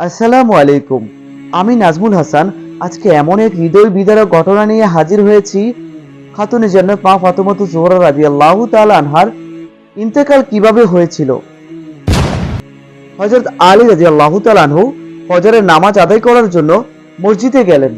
আসসালামু আলাইকুম। আমি নাজমুল হাসান। আজকে এমন এক হৃদয় বিদারক ঘটনা নিয়ে হাজির হয়েছি। খাতুনে জান্নাত মা ফাতেমাতু জোহরা রাদিয়াল্লাহু তাআলা আনহার ইন্তেকাল কীভাবে হয়েছিল? হযরত আলী রাদিয়াল্লাহু তাআলা আনহু ফজরের নামাজ আদায় করার জন্য মসজিদে গেলেন।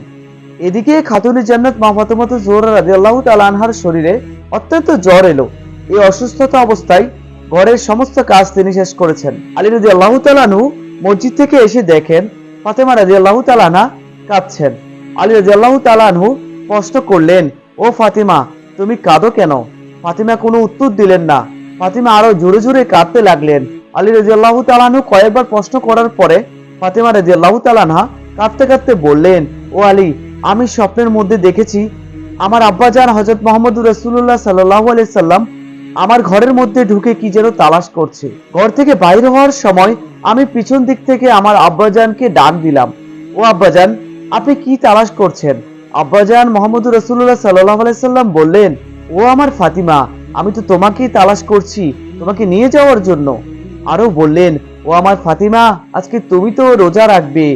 এদিকে খাতুনে জান্নাত মা ফাতেমাতু জোহরা রাদিয়াল্লাহু তাআলা আনহার শরীরে অত্যন্ত জ্বর এলো। এই অসুস্থতা অবস্থায় ঘরের সমস্ত কাজ তিনি শেষ করেছেন। আলী রাদিয়াল্লাহু তাআলা আনহু মসজিদ থেকে এসে দেখেন ফাতেমা রাদিয়াল্লাহু তাআলা আনহা কাঁদছেন। আলী রাদিয়াল্লাহু তাআলা আনহু প্রশ্ন করলেন, ও ফাতিমা, তুমি কাঁদো কেন? ফাতিমা কোনো উত্তর দিলেন না। ফাতিমা আরও জোরে জোরে কাঁদতে লাগলেন। আলী রাদিয়াল্লাহু তাআলা আনহু কয়েকবার প্রশ্ন করার পরে ফাতিমা রাদিয়াল্লাহু তাআলা আনহা কাঁদতে কাঁদতে বললেন, ও আলী, আমি স্বপ্নের মধ্যে দেখেছি, আমার আব্বাজান হযরত মোহাম্মদুর রাসূলুল্লাহ সাল্লাল্লাহু আলাইহি সাল্লাম আমার ঘরের মধ্যে ঢুকে কি যেন তালাশ করছে। ঘর থেকে বাইরে হওয়ার সময় আমি পিছন দিক থেকে আমার আব্বাজানকে ডাক দিলাম। ও আব্বাজান, আপনি কি তালাশ করছেন? আব্বাজান মোহাম্মদুর রসুল্লাহ সাল্লাহ আলাইসাল্লাম বললেন, ও আমার ফাতিমা, আমি তো তোমাকেই তালাশ করছি, তোমাকে নিয়ে যাওয়ার জন্য। আরও বললেন, ও আমার ফাতিমা, আজকে তুমি তো রোজা রাখবে,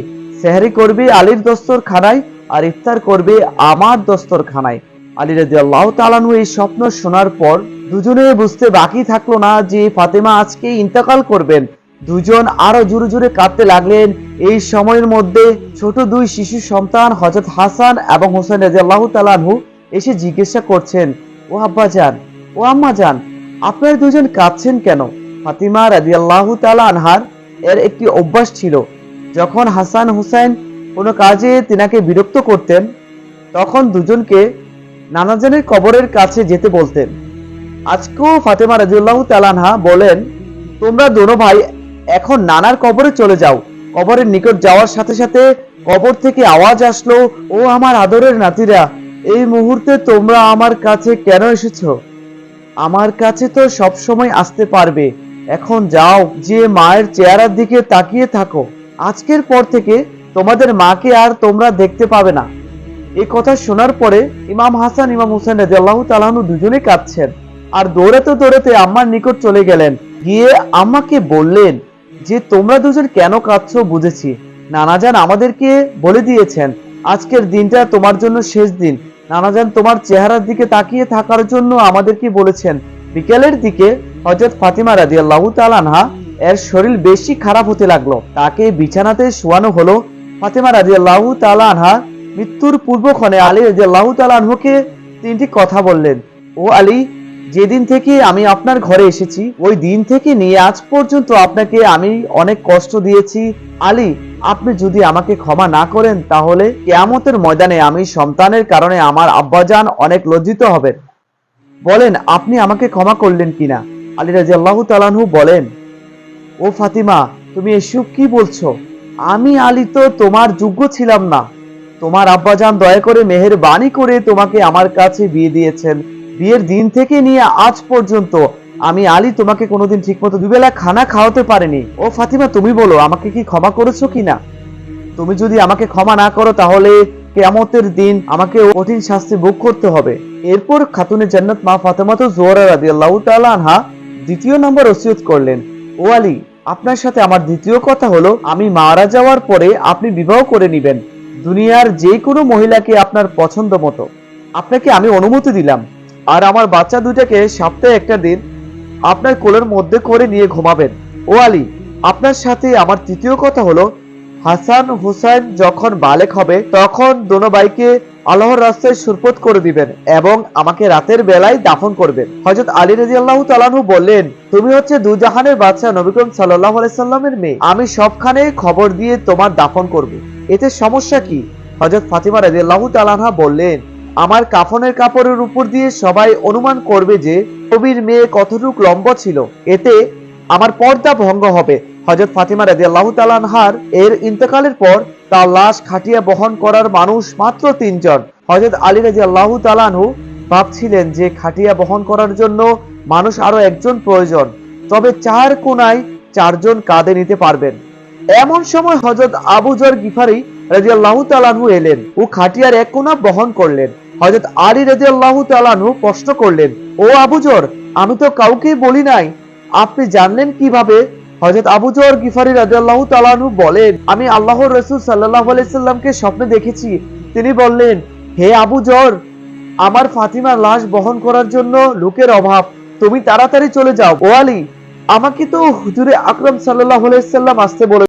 সেহারি করবে আলীর দস্তর খানায় আর ইফতার করবে আমার দস্তর খানায় আলী রাজি আল্লাহ তালানু এই স্বপ্ন শোনার পর দুজনে বুঝতে বাকি থাকল না যে ফাতেমা আজকে ইন্তেকাল করবেন। দুজন আরও জোরে জোরে কাঁদতে লাগলেন। এই সময়ের মধ্যে ছোট দুই শিশু সন্তান হজরত হাসান এবং হোসেন রাজি আল্লাহ তালানহু এসে জিজ্ঞাসা করছেন, ও আব্বা যান ও আম্মা যান আপনারা দুজন কাঁদছেন কেন? ফাতিমা রাজি আল্লাহ তালা আনহার এর একটি অভ্যাস ছিল, যখন হাসান হুসাইন কোনো কাজে তিনাকে বিরক্ত করতেন, তখন দুজনকে নানাজনের কবরের কাছে যেতে বলতেন। আজকেও ফাতেমা রাজিউল্লাহ তালানহা বলেন, তোমরা দোনো ভাই এখন নানার কবরে চলে যাও। কবরের নিকট যাওয়ার সাথে সাথে কবর থেকে আওয়াজ আসলো, ও আমার আদরের নাতিরা, এই মুহূর্তে তোমরা আমার কাছে কেন এসেছ? আমার কাছে তো সব সময় আসতে পারবে। এখন যাও, যে মায়ের চেহারার দিকে তাকিয়ে থাকো। আজকের পর থেকে তোমাদের মাকে আর তোমরা দেখতে পাবে না। এই কথা শোনার পরে ইমাম হাসান, ইমাম হুসেন রাদিয়াল্লাহু তাআলাহু দুজনে কাঁদছেন। আর দৌড়াতে দৌড়াতে আম্মার নিকট চলে গেলেন। গিয়ে আম্মাকে বললেন যে তোমরা দুজন কেন কাঁদছো বুঝেছি। নানাজান আমাদেরকে বলে দিয়েছেন, আজকের দিনটা তোমার জন্য শেষ দিন। নানাজান তোমার চেহারার দিকে তাকিয়ে থাকার জন্য আমাদেরকে বলেছেন, বিকেলের দিকে হযরত ফাতিমা রাদিয়াল্লাহু তাআলা আনহা এর শরীর বেশি খারাপ হতে লাগল। তাকে বিছানাতে শোয়ানো হলো। ফাতিমা রাদিয়াল্লাহু তাআলা আনহা মৃত্যুর পূর্বক্ষণে আলী রাদিয়াল্লাহু তাআলা আনহুকে তিনটি কথা বললেন। ও আলী যেদিন থেকে আমি আপনার ঘরে এসেছি, ওই দিন থেকে নিয়ে আজ পর্যন্ত আপনাকে আমি অনেক কষ্ট দিয়েছি। আলী, আপনি যদি আমাকে ক্ষমা না করেন, তাহলে কেয়ামতের ময়দানে আমি সন্তানের কারণে আমার আব্বাজান অনেক লজ্জিত হবেন। বলেন, আপনি আমাকে ক্ষমা করলেন কিনা? আলী রাজিয়াল্লাহু তালানহু বলেন, ও ফাতিমা, তুমি এসব কি বলছো? আমি আলী তো তোমার যোগ্য ছিলাম না। তোমার আব্বাজান দয়া করে মেহের বাণী করে তোমাকে আমার কাছে বিয়ে দিয়েছেন। বিয়ের দিন থেকে নিয়ে আজ পর্যন্ত আমি আলী তোমাকে কোনোদিন ঠিকমতো দুবেলা খানা খাওয়াতে পারিনি। ও ফাতিমা, তুমি বলো, আমাকে কি ক্ষমা করেছ কিনা? তুমি যদি আমাকে ক্ষমা না করো, তাহলে কেয়ামতের দিন আমাকে কঠিন শাস্তি ভোগ করতে হবে। এরপর খাতুনে জান্নাত মা ফাতেমা তো জোহরা রাদিয়াল্লাহু তাআলা আনহা দ্বিতীয় নম্বর ওসিয়ত করলেন, ও আলী, আপনার সাথে আমার দ্বিতীয় কথা হলো, আমি মারা যাওয়ার পরে আপনি বিবাহ করে নেবেন। দুনিয়ার যে কোনো মহিলাকে আপনার পছন্দ মতো। আপনাকে আমি অনুমতি দিলাম। আর আমার বাচ্চা দুটাকে সপ্তাহে একটা দিন আপনার কোলের মধ্যে করে নিয়ে ঘুমাবেন। ও আলী, আপনার সাথে আমার তৃতীয় কথা হলো, হাসান হুসাইন যখন বালেক হবে, তখন দোনো ভাইকে আল্লাহর রাস্তায় সুরপত করে দিবেন এবং আমাকে রাতের বেলায় দাফন করবেন। হযরত আলী রাদিয়াল্লাহু তাআলাহু বললেন, তুমি হচ্ছে দুজাহানের বাদশা নবী করিম সাল্লাল্লাহু আলাইহি সাল্লামের মেয়ে। আমি সবখানে খবর দিয়ে তোমার দাফন করব। এতে সমস্যা কি? হযরত ফাতিমা রাদিয়াল্লাহু তাআলাহা বললেন আমার কাফনের কাপড়ের উপর দিয়ে সবাই অনুমান করবে যে কবির মেয়ে কতটুক লম্ব ছিল। এতে আমার পর্দা ভঙ্গ হবে। হজরত ফাতিমা রাদিয়াল্লাহু তাআলা আনহার এর ইন্তকালের পর তার লাশ খাটিয়া বহন করার মানুষ মাত্র তিনজন। হজরত আলী রাদিয়াল্লাহু তাআলা আনহু ভাবছিলেন যে খাটিয়া বহন করার জন্য মানুষ আরও একজন প্রয়োজন। তবে চার কোনায় চারজন কাঁধে নিতে পারবেন। এমন সময় হজরত আবু জর গিফারি রাদিয়াল্লাহু তাআলা আনহু এলেন ও খাটিয়ার এক কোনা বহন করলেন। হজরত আলী রাদিয়াল্লাহু তাআলা আনহু প্রশ্ন করলেন, ও আবু জর, আমি তো কাউকে বলি নাই। আপনি জানলেন কীভাবে? হযরত আবু জর গিফারি রাদিয়াল্লাহু তাআলা আনহু বলেন, আমি আল্লাহর রাসূল সাল্লাল্লাহু আলাইহি সাল্লামকে স্বপ্নে দেখেছি। তিনি বললেন, হে আবু জর, আমার ফাতিমার লাশ বহন করার জন্য লোকের অভাব। তুমি তাড়াতাড়ি চলে যাও। ও আলী, আমাকে তো হুজুরে আকরাম সাল্লাল্লাহু আলাইহি সাল্লাম আসতে বলে